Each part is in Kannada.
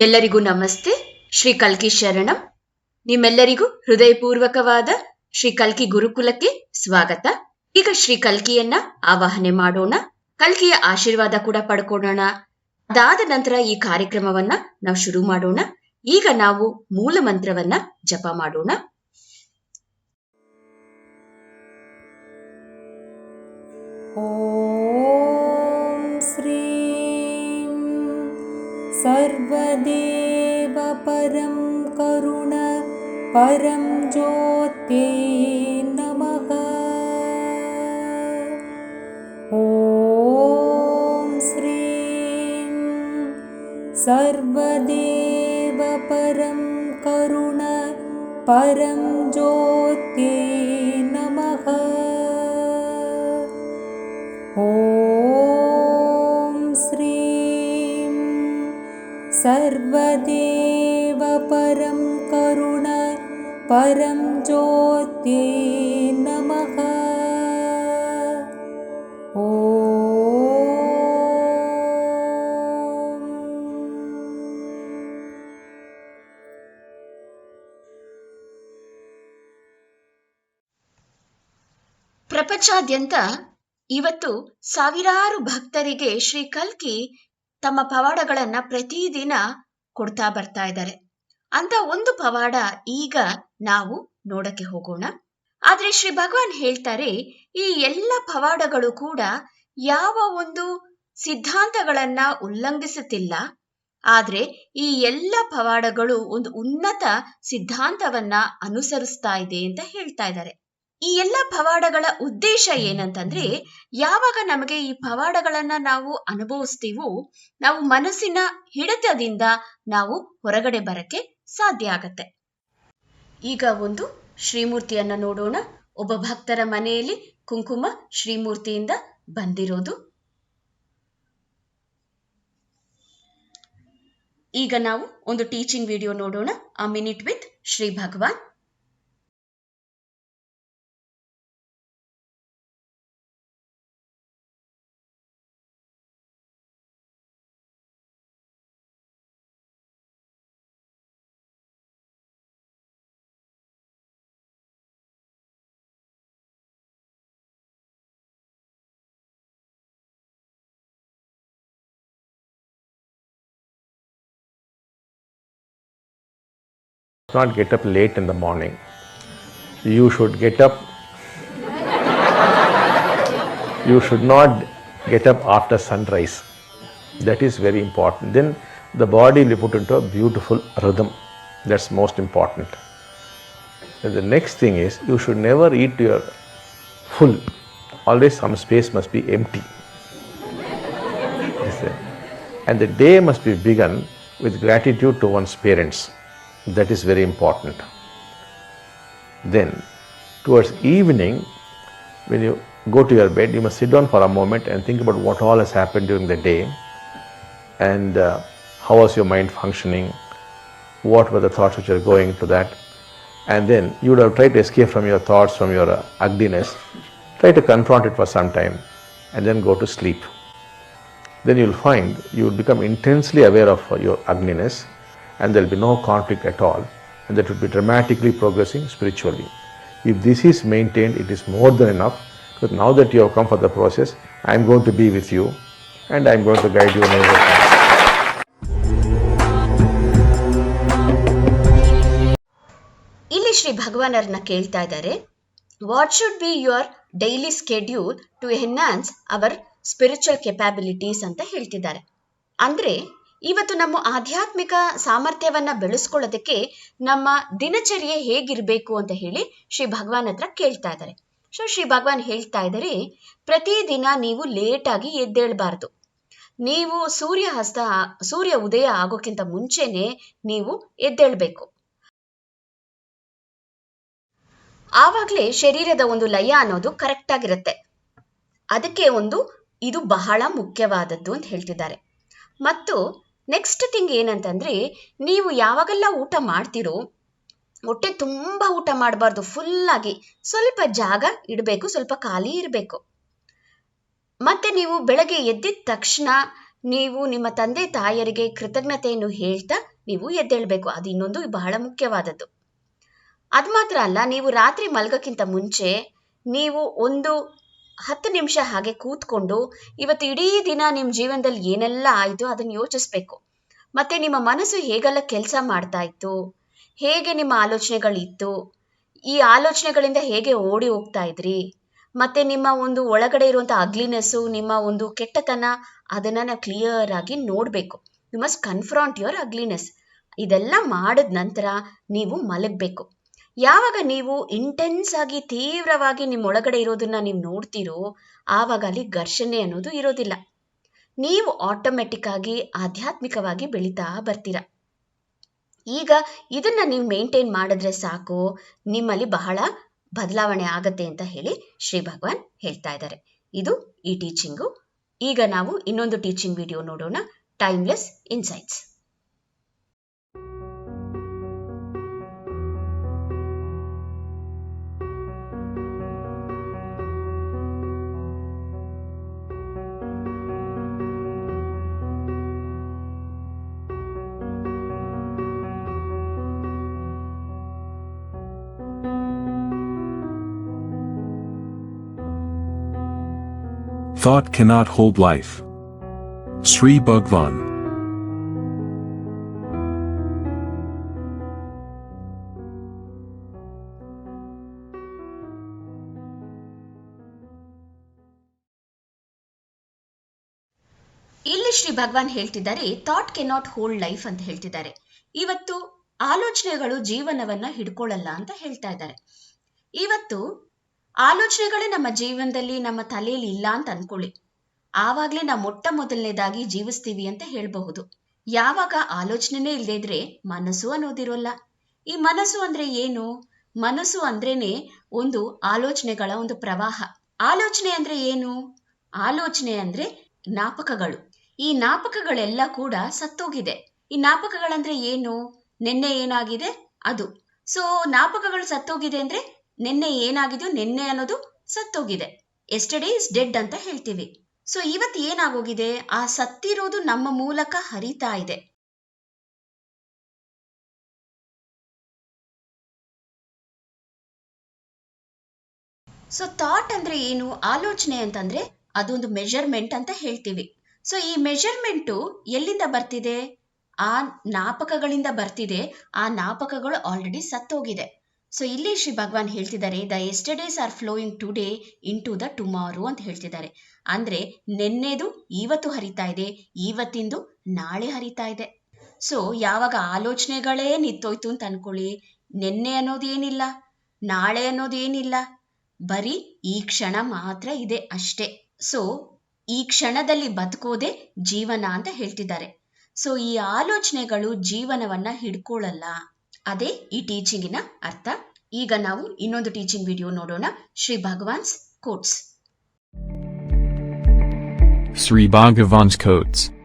ಎಲ್ಲರಿಗೂ ನಮಸ್ತೆ. ಶ್ರೀ ಕಲ್ಕಿ ಶರಣಂ. ನಿಮ್ಮೆಲ್ಲರಿಗೂ ಹೃದಯಪೂರ್ವಕವಾದ ಶ್ರೀ ಕಲ್ಕಿ ಗುರುಕುಲಕ್ಕೆ ಸ್ವಾಗತ. ಈಗ ಶ್ರೀ ಕಲ್ಕಿಯನ್ನ ಆವಾಹನೆ ಮಾಡೋಣ. ಕಲ್ಕಿಯ ಆಶೀರ್ವಾದ ಕೂಡ ಪಡ್ಕೊಳ್ಳೋಣ. ಅದಾದ ನಂತರ ಈ ಕಾರ್ಯಕ್ರಮವನ್ನ ನಾವು ಶುರು ಮಾಡೋಣ. ಈಗ ನಾವು ಮೂಲ ಮಂತ್ರವನ್ನ ಜಪ ಮಾಡೋಣ. ॐ सर्वदेवपरं करुण परं ज्योत्यै नमः। ॐ श्रीं सर्वदेवपरं करुण परं ज्योत्यै नमः। ॐ सर्वदेवपरं करुण परं ज्योत्यै नमः ॐ ಪ್ರಪಂಚಾದ್ಯಂತ ಇವತ್ತು ಸಾವಿರಾರು ಭಕ್ತರಿಗೆ ಶ್ರೀ ಕಲ್ಕಿ ತಮ್ಮ ಪವಾಡಗಳನ್ನ ಪ್ರತಿದಿನ ಕೊಡ್ತಾ ಬರ್ತಾ ಇದ್ದಾರೆ. ಅಂತ ಒಂದು ಪವಾಡ ಈಗ ನಾವು ನೋಡಕ್ಕೆ ಹೋಗೋಣ. ಆದ್ರೆ ಶ್ರೀ ಭಗವಾನ್ ಹೇಳ್ತಾರೆ, ಈ ಎಲ್ಲ ಪವಾಡಗಳು ಕೂಡ ಯಾವ ಒಂದು ಸಿದ್ಧಾಂತಗಳನ್ನ ಉಲ್ಲಂಘಿಸುತ್ತಿಲ್ಲ. ಆದ್ರೆ ಈ ಎಲ್ಲ ಪವಾಡಗಳು ಒಂದು ಉನ್ನತ ಸಿದ್ಧಾಂತವನ್ನ ಅನುಸರಿಸ್ತಾ ಇದೆ ಅಂತ ಹೇಳ್ತಾ ಇದ್ದಾರೆ. ಈ ಎಲ್ಲ ಪವಾಡಗಳ ಉದ್ದೇಶ ಏನಂತಂದ್ರೆ, ಯಾವಾಗ ನಮಗೆ ಈ ಪವಾಡಗಳನ್ನ ನಾವು ಅನುಭವಿಸ್ತೀವೋ, ನಾವು ಮನಸ್ಸಿನ ಹಿಡಿತದಿಂದ ನಾವು ಹೊರಗಡೆ ಬರಕ್ಕೆ ಸಾಧ್ಯ ಆಗತ್ತೆ. ಈಗ ಒಂದು ಶ್ರೀಮೂರ್ತಿಯನ್ನ ನೋಡೋಣ. ಒಬ್ಬ ಭಕ್ತರ ಮನೆಯಲ್ಲಿ ಕುಂಕುಮ ಶ್ರೀಮೂರ್ತಿಯಿಂದ ಬಂದಿರೋದು. ಈಗ ನಾವು ಒಂದು ಟೀಚಿಂಗ್ ವಿಡಿಯೋ ನೋಡೋಣ. ಆ minute with Shri Bhagavan. Not get up late in the morning. You should get up. you should not get up after sunrise. That is very important. Then the body will be put into a beautiful rhythm. That's most important. And the next thing is you should never eat your full. Always some space must be empty. And the day must be begun with gratitude to one's parents. That is very important. Then, towards evening, when you go to your bed, you must sit down for a moment and think about what all has happened during the day and uh, how was your mind functioning, what were the thoughts which are going to that. And then you would have tried to escape from your thoughts, from your uh, ugliness. Try to confront it for some time and then go to sleep. Then you will find you will become intensely aware of your ugliness and there will be no conflict at all and that would be dramatically progressing spiritually. If this is maintained, it is more than enough because now that you have come for the process, I am going to be with you and I am going to guide you in everything. ಇಲ್ಲಿ ಶ್ರೀ ಭಗವಾನರನ್ನ ಕೇಳ್ತಾ ಇದ್ದಾರೆ what should be your daily schedule to enhance our spiritual capabilities ಅಂತ ಹೇಳ್ತಿದ್ದಾರೆ ಅಂದ್ರೆ ಇವತ್ತು ನಮ್ಮ ಆಧ್ಯಾತ್ಮಿಕ ಸಾಮರ್ಥ್ಯವನ್ನ ಬೆಳೆಸ್ಕೊಳ್ಳೋದಕ್ಕೆ ನಮ್ಮ ದಿನಚರ್ಯೆ ಹೇಗಿರ್ಬೇಕು ಅಂತ ಹೇಳಿ ಶ್ರೀ ಭಗವಾನ್ ಹತ್ರ ಕೇಳ್ತಾ ಇದ್ದಾರೆ. ಸೊ ಶ್ರೀ ಭಗವಾನ್ ಹೇಳ್ತಾ ಇದ್ದಾರೆ, ಪ್ರತಿದಿನ ನೀವು ಲೇಟಾಗಿ ಎದ್ದೇಳಬಾರ್ದು. ನೀವು ಸೂರ್ಯ ಹಸ್ತ, ಸೂರ್ಯ ಉದಯ ಆಗೋಕ್ಕಿಂತ ಮುಂಚೆನೆ ನೀವು ಎದ್ದೇಳ್ಬೇಕು. ಆವಾಗಲೇ ಶರೀರದ ಒಂದು ಲಯ ಅನ್ನೋದು ಕರೆಕ್ಟ್ ಆಗಿರುತ್ತೆ ಅದಕ್ಕೆ ಒಂದು, ಇದು ಬಹಳ ಮುಖ್ಯವಾದದ್ದು ಅಂತ ಹೇಳ್ತಿದ್ದಾರೆ. ಮತ್ತು ನೆಕ್ಸ್ಟ್ ಥಿಂಗ್ ಏನಂತಂದ್ರೆ, ನೀವು ಯಾವಾಗೆಲ್ಲ ಊಟ ಮಾಡ್ತಿರೋ ಹೊಟ್ಟೆ ತುಂಬ ಊಟ ಮಾಡಬಾರ್ದು ಫುಲ್ಲಾಗಿ ಸ್ವಲ್ಪ ಜಾಗ ಇಡಬೇಕು, ಸ್ವಲ್ಪ ಖಾಲಿ ಇರಬೇಕು. ಮತ್ತೆ ನೀವು ಬೆಳಗ್ಗೆ ಎದ್ದಿದ ತಕ್ಷಣ ನೀವು ನಿಮ್ಮ ತಂದೆ ತಾಯರಿಗೆ ಕೃತಜ್ಞತೆಯನ್ನು ಹೇಳ್ತಾ ನೀವು ಎದ್ದೇಳಬೇಕು. ಅದು ಇನ್ನೊಂದು ಬಹಳ ಮುಖ್ಯವಾದದ್ದು. ಅದು ಮಾತ್ರ ಅಲ್ಲ, ನೀವು ರಾತ್ರಿ ಮಲಗಕ್ಕಿಂತ ಮುಂಚೆ ನೀವು ಒಂದು ಹತ್ತು ನಿಮಿಷ ಹಾಗೆ ಕೂತ್ಕೊಂಡು ಇವತ್ತು ಇಡೀ ದಿನ ನಿಮ್ಮ ಜೀವನದಲ್ಲಿ ಏನೆಲ್ಲ ಆಯಿತು ಅದನ್ನು ಯೋಚಿಸ್ಬೇಕು. ಮತ್ತೆ ನಿಮ್ಮ ಮನಸ್ಸು ಹೇಗೆಲ್ಲ ಕೆಲಸ ಮಾಡ್ತಾ ಇತ್ತು? ಹೇಗೆ ನಿಮ್ಮ ಆಲೋಚನೆಗಳಿತ್ತು ಈ ಆಲೋಚನೆಗಳಿಂದ ಹೇಗೆ ಓಡಿ ಹೋಗ್ತಾ ಇದ್ರಿ? ಮತ್ತೆ ನಿಮ್ಮ ಒಂದು ಒಳಗಡೆ ಇರುವಂಥ ಅಗ್ಲಿನೆಸ್ಸು ನಿಮ್ಮ ಒಂದು ಕೆಟ್ಟತನ ಅದನ್ನು ನಾವು ಕ್ಲಿಯರ್ ಆಗಿ ನೋಡಬೇಕು. You must confront your ugliness ಇದೆಲ್ಲ ಮಾಡಿದ ನಂತರ ನೀವು ಮಲಗಬೇಕು. ಯಾವಾಗ ನೀವು ಇಂಟೆನ್ಸ್ ಆಗಿ ತೀವ್ರವಾಗಿ ನಿಮ್ಮ ಒಳಗಡೆ ಇರೋದನ್ನ ನೀವು ನೋಡ್ತೀರೋ ಆವಾಗ ಅಲ್ಲಿ ಘರ್ಷಣೆ ಅನ್ನೋದು ಇರೋದಿಲ್ಲ. ನೀವು ಆಟೋಮೆಟಿಕ್ ಆಗಿ ಆಧ್ಯಾತ್ಮಿಕವಾಗಿ ಬೆಳೀತಾ ಬರ್ತೀರ. ಈಗ ಇದನ್ನ ನೀವು ಮೇಂಟೈನ್ ಮಾಡಿದ್ರೆ ಸಾಕು, ನಿಮ್ಮಲ್ಲಿ ಬಹಳ ಬದಲಾವಣೆ ಆಗತ್ತೆ ಅಂತ ಹೇಳಿ ಶ್ರೀ ಭಗವಾನ್ ಹೇಳ್ತಾ ಇದ್ದಾರೆ. ಇದು ಈ ಟೀಚಿಂಗು ಈಗ ನಾವು ಇನ್ನೊಂದು ಟೀಚಿಂಗ್ ವಿಡಿಯೋ ನೋಡೋಣ timeless insights Thought cannot hold life. Sri Bhagavan. ಇಲ್ಲಿ ಶ್ರೀ ಭಗವಾನ್ ಹೇಳ್ತಿದ್ದಾರೆ thought can not hold life ಅಂತ ಹೇಳ್ತಿದ್ದಾರೆ ಇವತ್ತು ಆಲೋಚನೆಗಳು ಜೀವನವನ್ನ ಹಿಡ್ಕೊಳ್ಳಲ್ಲ ಅಂತ ಹೇಳ್ತಾ ಇದ್ದಾರೆ ಇವತ್ತು ಆಲೋಚನೆಗಳೇ ನಮ್ಮ ಜೀವನದಲ್ಲಿ ನಮ್ಮ ತಲೆಯಲ್ಲಿ ಇಲ್ಲ ಅಂತ ಅನ್ಕೊಳ್ಳಿ. ಆವಾಗ್ಲೇ ನಾವು ಮೊಟ್ಟ ಮೊದಲನೇದಾಗಿ ಜೀವಿಸ್ತೀವಿ ಅಂತ ಹೇಳ್ಬಹುದು. ಯಾವಾಗ ಆಲೋಚನೆನೇ ಇಲ್ಲದೆ ಇದ್ರೆ ಮನಸ್ಸು ಅನ್ನೋದಿರೋಲ್ಲ ಈ ಮನಸ್ಸು ಅಂದ್ರೆ ಏನು? ಮನಸ್ಸು ಅಂದ್ರೇನೆ ಒಂದು ಆಲೋಚನೆಗಳ ಒಂದು ಪ್ರವಾಹ. ಆಲೋಚನೆ ಅಂದ್ರೆ ಏನು? ಆಲೋಚನೆ ಅಂದ್ರೆ ಜ್ಞಾಪಕಗಳು. ಈ ಜ್ಞಾಪಕಗಳೆಲ್ಲ ಕೂಡ ಸತ್ತೋಗಿದೆ. ಈ ಜ್ಞಾಪಕಗಳಂದ್ರೆ ಏನು? ನಿನ್ನೆ ಏನಾಗಿದೆ? ಅದು. ಸೊ ಜ್ಞಾಪಕಗಳು ಸತ್ತೋಗಿದೆ ಅಂದ್ರೆ ನಿನ್ನೆ ಏನಾಗಿದೆಯೋ ನಿನ್ನೆ ಅನ್ನೋದು ಸತ್ತೋಗಿದೆ. ಎಸ್ಟರ್ಡೇ ಇಸ್ ಡೆಡ್ ಅಂತ ಹೇಳ್ತೀವಿ. ಸೊ ಇವತ್ತು ಏನಾಗೋಗಿದೆ? ಆ ಸತ್ತಿರೋದು ನಮ್ಮ ಮೂಲಕ ಹರಿತಾ ಇದೆ. ಸೊ ಥಾಟ್ ಅಂದ್ರೆ ಏನು? ಆಲೋಚನೆ ಅಂತಂದ್ರೆ ಅದೊಂದು ಮೆಜರ್ಮೆಂಟ್ ಅಂತ ಹೇಳ್ತೀವಿ. ಸೊ ಈ ಮೆಜರ್ಮೆಂಟು ಎಲ್ಲಿಂದ ಬರ್ತಿದೆ? ಆ ನಾಪಕಗಳಿಂದ ಬರ್ತಿದೆ. ಆ ನಾಪಕಗಳು ಆಲ್ರೆಡಿ ಸತ್ತೋಗಿದೆ. ಸೊ ಇಲ್ಲಿ ಶ್ರೀ ಭಗವಾನ್ ಹೇಳ್ತಿದ್ದಾರೆ the yesterdays are flowing today into the tomorrow ಅಂತ ಹೇಳ್ತಿದ್ದಾರೆ. ಅಂದ್ರೆ ನೆನ್ನೆದು ಇವತ್ತು ಹರಿತಾ ಇದೆ, ಇವತ್ತಿಂದು ನಾಳೆ ಹರಿತಾ ಇದೆ. ಸೊ ಯಾವಾಗ ಆಲೋಚನೆಗಳೇ ನಿಂತೋಯ್ತು ಅಂತ ಅನ್ಕೊಳ್ಳಿ. ನೆನ್ನೆ ಅನ್ನೋದೇನಿಲ್ಲ ನಾಳೆ ಅನ್ನೋದೇನಿಲ್ಲ ಬರೀ ಈ ಕ್ಷಣ ಮಾತ್ರ ಇದೆ ಅಷ್ಟೇ. ಸೊ ಈ ಕ್ಷಣದಲ್ಲಿ ಬದುಕೋದೆ ಜೀವನ ಅಂತ ಹೇಳ್ತಿದ್ದಾರೆ. ಸೊ ಈ ಆಲೋಚನೆಗಳು ಜೀವನವನ್ನ ಹಿಡ್ಕೊಳ್ಳಲ್ಲ ಅದೇ ಈ ಟೀಚಿಂಗಿನ ಅರ್ಥ. ಈಗ ನಾವು ಇನ್ನೊಂದು ಟೀಚಿಂಗ್ ವಿಡಿಯೋ ನೋಡೋಣ. Shri Bhagavan's quotes Shri Bhagavan's Codes.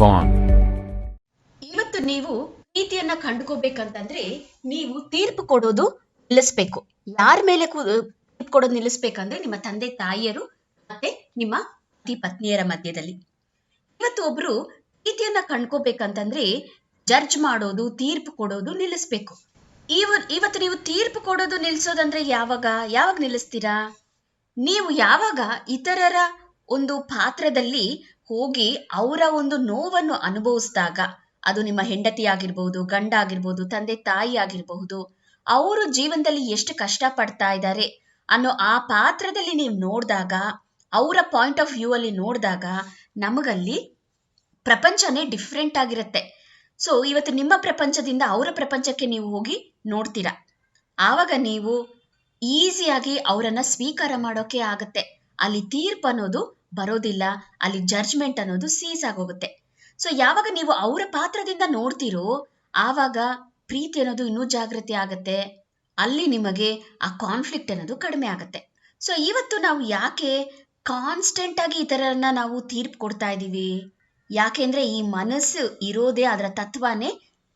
Vaughn. ಇವತ್ತು ನೀವು ಪ್ರೀತಿಯನ್ನ ಕಂಡುಕೋಬೇಕಂತಂದ್ರೆ ನೀವು ತೀರ್ಪು ಕೊಡೋದು ನಿಲ್ಲಿಸ್ಬೇಕು. ಯಾರ ಮೇಲೆ ತೀರ್ಪು ಕೊಡೋದು ನಿಲ್ಲಿಸ್ಬೇಕಂದ್ರೆ ನಿಮ್ಮ ತಂದೆ, ತಾಯಿಯರು ಮತ್ತೆ ನಿಮ್ಮ ಪತಿ, ಪತ್ನಿಯರ ಮಧ್ಯದಲ್ಲಿ. ಇವತ್ತು ಒಬ್ರು ಪ್ರೀತಿಯನ್ನ ಕಂಡ್ಕೋಬೇಕಂತಂದ್ರೆ ಜಡ್ಜ್ ಮಾಡೋದು, ತೀರ್ಪು ಕೊಡೋದು ನಿಲ್ಲಿಸ್ಬೇಕು. ಇವ, ಇವತ್ತು ನೀವು ತೀರ್ಪು ಕೊಡೋದು ನಿಲ್ಸೋದಂದ್ರೆ ಯಾವಾಗ ಯಾವಾಗ ನಿಲ್ಲಿಸ್ತೀರಾ? ನೀವು ಯಾವಾಗ ಇತರರ ಒಂದು ಪಾತ್ರದಲ್ಲಿ ಹೋಗಿ ಅವರ ಒಂದು ನೋವನ್ನು ಅನುಭವಿಸಿದಾಗ ಅದು ನಿಮ್ಮ ಹೆಂಡತಿ ಆಗಿರ್ಬಹುದು ಗಂಡ ಆಗಿರ್ಬೋದು, ತಂದೆ, ತಾಯಿ ಆಗಿರ್ಬಹುದು, ಅವರು ಜೀವನದಲ್ಲಿ ಎಷ್ಟು ಕಷ್ಟ ಪಡ್ತಾ ಇದ್ದಾರೆ ಅನ್ನೋ ಆ ಪಾತ್ರದಲ್ಲಿ ನೀವು ನೋಡಿದಾಗ, ಅವರ ಪಾಯಿಂಟ್ ಆಫ್ ವ್ಯೂ ಅಲ್ಲಿ ನೋಡಿದಾಗ ನಮಗಲ್ಲಿ ಪ್ರಪಂಚನೇ ಡಿಫ್ರೆಂಟ್ ಆಗಿರುತ್ತೆ. ಸೊ ಇವತ್ತು ನಿಮ್ಮ ಪ್ರಪಂಚದಿಂದ ಅವರ ಪ್ರಪಂಚಕ್ಕೆ ನೀವು ಹೋಗಿ ನೋಡ್ತೀರಾ? ಆವಾಗ ನೀವು ಈಸಿಯಾಗಿ ಅವರನ್ನ ಸ್ವೀಕಾರ ಮಾಡೋಕೆ ಆಗತ್ತೆ. ಅಲ್ಲಿ ತೀರ್ಪು ಅನ್ನೋದು ಬರೋದಿಲ್ಲ, ಅಲ್ಲಿ ಜಡ್ಜ್ಮೆಂಟ್ ಅನ್ನೋದು ಸೀಸ್ ಆಗೋಗುತ್ತೆ. ಸೊ ಯಾವಾಗ ನೀವು ಅವರ ಪಾತ್ರದಿಂದ ನೋಡ್ತೀರೋ, ಆವಾಗ ಪ್ರೀತಿ ಅನ್ನೋದು ಇನ್ನೂ ಜಾಗೃತಿ ಆಗತ್ತೆ. ಅಲ್ಲಿ ನಿಮಗೆ ಆ ಕಾನ್ಫ್ಲಿಕ್ಟ್ ಅನ್ನೋದು ಕಡಿಮೆ ಆಗುತ್ತೆ. ಸೊ ಇವತ್ತು ನಾವು ಯಾಕೆ ಕಾನ್ಸ್ಟೆಂಟ್ ಆಗಿ ಥರನ ನಾವು ತೀರ್ಪು ಕೊಡ್ತಾ ಇದ್ದೀವಿ? ಯಾಕೆಂದ್ರೆ ಈ ಮನಸ್ಸು ಇರೋದೇ ಅದರ ತತ್ವನೇ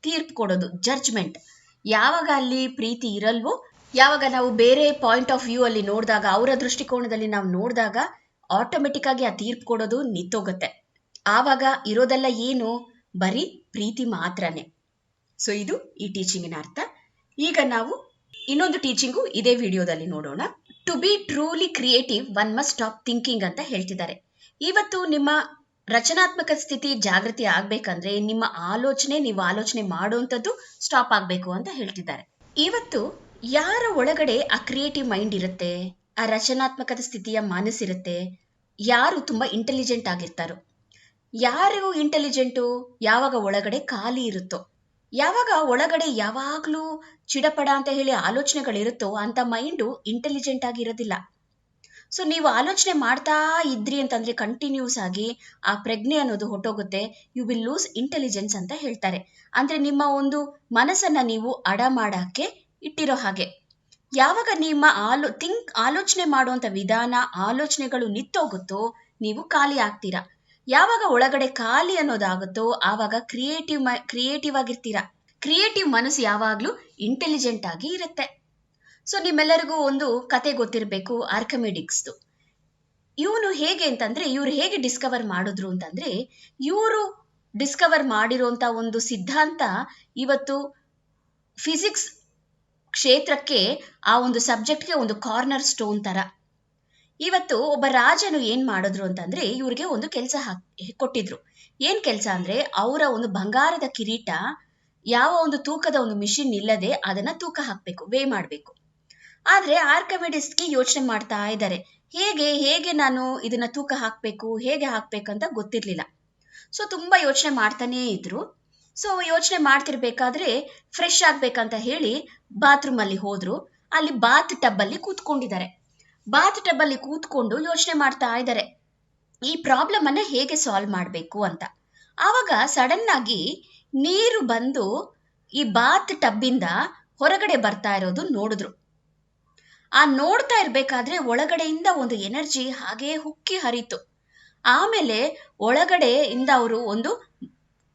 ತೀರ್ಪು ಕೊಡೋದು ಜಡ್ಜ್ಮೆಂಟ್ ಯಾವಾಗ ಅಲ್ಲಿ ಪ್ರೀತಿ ಇರಲ್ವೋ, ಯಾವಾಗ ನಾವು ಬೇರೆ ಪಾಯಿಂಟ್ ಆಫ್ ವ್ಯೂ ಅಲ್ಲಿ ನೋಡಿದಾಗ, ಅವರ ದೃಷ್ಟಿಕೋನದಲ್ಲಿ ನಾವು ನೋಡಿದಾಗ ಆಟೋಮೆಟಿಕ್ ಆಗಿ ಆ ತೀರ್ಪು ಕೊಡೋದು ನಿಂತೋಗುತ್ತೆ. ಆವಾಗ ಇರೋದೆಲ್ಲ ಏನು? ಬರೀ ಪ್ರೀತಿ ಮಾತ್ರನೇ. ಸೊ ಇದು ಈ ಟೀಚಿಂಗಿನ ಅರ್ಥ. ಈಗ ನಾವು ಇನ್ನೊಂದು ಟೀಚಿಂಗು ಇದೇ ವಿಡಿಯೋದಲ್ಲಿ ನೋಡೋಣ. To be truly creative one must stop thinking ಅಂತ ಹೇಳ್ತಿದ್ದಾರೆ. ಇವತ್ತು ನಿಮ್ಮ ರಚನಾತ್ಮಕ ಸ್ಥಿತಿ ಜಾಗೃತಿ ಆಗ್ಬೇಕಂದ್ರೆ ನಿಮ್ಮ ಆಲೋಚನೆ, ನೀವು ಆಲೋಚನೆ ಮಾಡುವಂಥದ್ದು ಸ್ಟಾಪ್ ಆಗಬೇಕು ಅಂತ ಹೇಳ್ತಿದ್ದಾರೆ. ಇವತ್ತು ಯಾರ ಒಳಗಡೆ ಆ ಕ್ರಿಯೇಟಿವ್ ಮೈಂಡ್ ಇರುತ್ತೆ? ಆ ರಚನಾತ್ಮಕದ ಸ್ಥಿತಿಯ ಮನಸ್ಸಿರುತ್ತೆ ಯಾರು ತುಂಬಾ ಇಂಟೆಲಿಜೆಂಟ್ ಆಗಿರ್ತಾರೋ. ಯಾರು ಇಂಟೆಲಿಜೆಂಟು ಯಾವಾಗ ಒಳಗಡೆ ಖಾಲಿ ಇರುತ್ತೋ. ಯಾವಾಗ ಒಳಗಡೆ ಯಾವಾಗ್ಲೂ ಚಿಡಪಡ ಅಂತ ಹೇಳಿ ಆಲೋಚನೆಗಳಿರುತ್ತೋ ಅಂತ ಮೈಂಡು ಇಂಟೆಲಿಜೆಂಟ್ ಆಗಿರೋದಿಲ್ಲ. ಸೊ ನೀವು ಆಲೋಚನೆ ಮಾಡ್ತಾ ಇದ್ರಿ ಅಂತಂದ್ರೆ ಕಂಟಿನ್ಯೂಸ್ ಆಗಿ ಆ ಪ್ರಜ್ಞೆ ಅನ್ನೋದು ಹೊಟ್ಟೋಗುತ್ತೆ ಯು ವಿಲ್ ಲೂಸ್ ಇಂಟೆಲಿಜೆನ್ಸ್ ಅಂತ ಹೇಳ್ತಾರೆ. ಅಂದ್ರೆ ನಿಮ್ಮ ಒಂದು ಮನಸ್ಸನ್ನ ನೀವು ಅಡ ಮಾಡಕ್ಕೆ ಇಟ್ಟಿರೋ ಹಾಗೆ. ಯಾವಾಗ ನಿಮ್ಮ ಆಲೋ ಥಿಂಕ್ ಆಲೋಚನೆ ಮಾಡುವಂಥ ವಿಧಾನ, ಆಲೋಚನೆಗಳು ನಿತ್ತೋಗುತ್ತೋ ನೀವು ಖಾಲಿ ಆಗ್ತೀರಾ? ಯಾವಾಗ ಒಳಗಡೆ ಖಾಲಿ ಅನ್ನೋದಾಗುತ್ತೋ ಆವಾಗ ಕ್ರಿಯೇಟಿವ್ ಕ್ರಿಯೇಟಿವ್ ಆಗಿರ್ತೀರಾ? ಕ್ರಿಯೇಟಿವ್ ಮನಸ್ಸು ಯಾವಾಗಲೂ ಇಂಟೆಲಿಜೆಂಟ್ ಆಗಿ ಇರುತ್ತೆ. ಸೊ ನಿಮ್ಮೆಲ್ಲರಿಗೂ ಒಂದು ಕತೆ ಗೊತ್ತಿರಬೇಕು ಆರ್ಕಮೆಡಿಕ್ಸ್ದು ಇವನು ಹೇಗೆ ಅಂತಂದ್ರೆ, ಇವ್ರು ಹೇಗೆ ಡಿಸ್ಕವರ್ ಮಾಡಿದ್ರು ಅಂತಂದ್ರೆ, ಇವರು ಡಿಸ್ಕವರ್ ಮಾಡಿರುವಂತ ಒಂದು ಸಿದ್ಧಾಂತ ಇವತ್ತು ಫಿಸಿಕ್ಸ್ ಕ್ಷೇತ್ರಕ್ಕೆ ಆ ಒಂದು ಸಬ್ಜೆಕ್ಟ್ಗೆ ಒಂದು ಕಾರ್ನರ್ ಸ್ಟೋನ್ ತರ. ಇವತ್ತು ಒಬ್ಬ ರಾಜನು ಏನ್ ಮಾಡಿದ್ರು ಅಂತಂದ್ರೆ ಇವ್ರಿಗೆ ಒಂದು ಕೆಲಸ ಕೊಟ್ಟಿದ್ರು. ಏನ್ ಕೆಲಸ ಅಂದ್ರೆ ಅವರ ಒಂದು ಬಂಗಾರದ ಕಿರೀಟ ಯಾವ ಒಂದು ತೂಕದ ಒಂದು ಮಿಷಿನ್ ಇಲ್ಲದೆ ಅದನ್ನ ತೂಕ ಹಾಕ್ಬೇಕು, ವೇ ಮಾಡ್ಬೇಕು. ಆದ್ರೆ ಆರ್ಕಮಿಡಿಸ್ಟ್ಗೆ ಯೋಚನೆ ಮಾಡ್ತಾ ಇದ್ದಾರೆ. ಹೇಗೆ ಹೇಗೆ ನಾನು ಇದನ್ನ ತೂಕ ಹಾಕ್ಬೇಕು, ಹೇಗೆ ಹಾಕ್ಬೇಕಂತ ಗೊತ್ತಿರ್ಲಿಲ್ಲ. ಸೊ ತುಂಬಾ ಯೋಚನೆ ಮಾಡ್ತಾನೇ ಇದ್ರು. ಸೊ ಯೋಚನೆ ಮಾಡ್ತಿರ್ಬೇಕಾದ್ರೆ ಫ್ರೆಶ್ ಆಗ್ಬೇಕಂತ ಹೇಳಿ ಬಾತ್ರೂಮ್ ಅಲ್ಲಿ ಹೋದ್ರು. ಅಲ್ಲಿ ಬಾತ್ ಟಬ್ ಅಲ್ಲಿ ಕೂತ್ಕೊಂಡಿದ್ದಾರೆ. ಬಾತ್ ಟಬ್ ಅಲ್ಲಿ ಕೂತ್ಕೊಂಡು ಯೋಚನೆ ಮಾಡ್ತಾ ಇದ್ದಾರೆ. ಈ ಪ್ರಾಬ್ಲಮ್ ಅನ್ನ ಹೇಗೆ ಸಾಲ್ವ್ ಮಾಡಬೇಕು ಅಂತ. ಆವಾಗ ಸಡನ್ ಆಗಿ ನೀರು ಬಂದು ಈ ಬಾತ್ ಟಬ್ಬಿಂದ ಹೊರಗಡೆ ಬರ್ತಾ ಇರೋದು ನೋಡಿದ್ರು. ಆ ನೋಡ್ತಾ ಇರ್ಬೇಕಾದ್ರೆ ಒಳಗಡೆಯಿಂದ ಒಂದು ಎನರ್ಜಿ ಹಾಗೆ ಹುಕ್ಕಿ ಹರಿತು. ಆಮೇಲೆ ಒಳಗಡೆಯಿಂದ ಅವರು ಒಂದು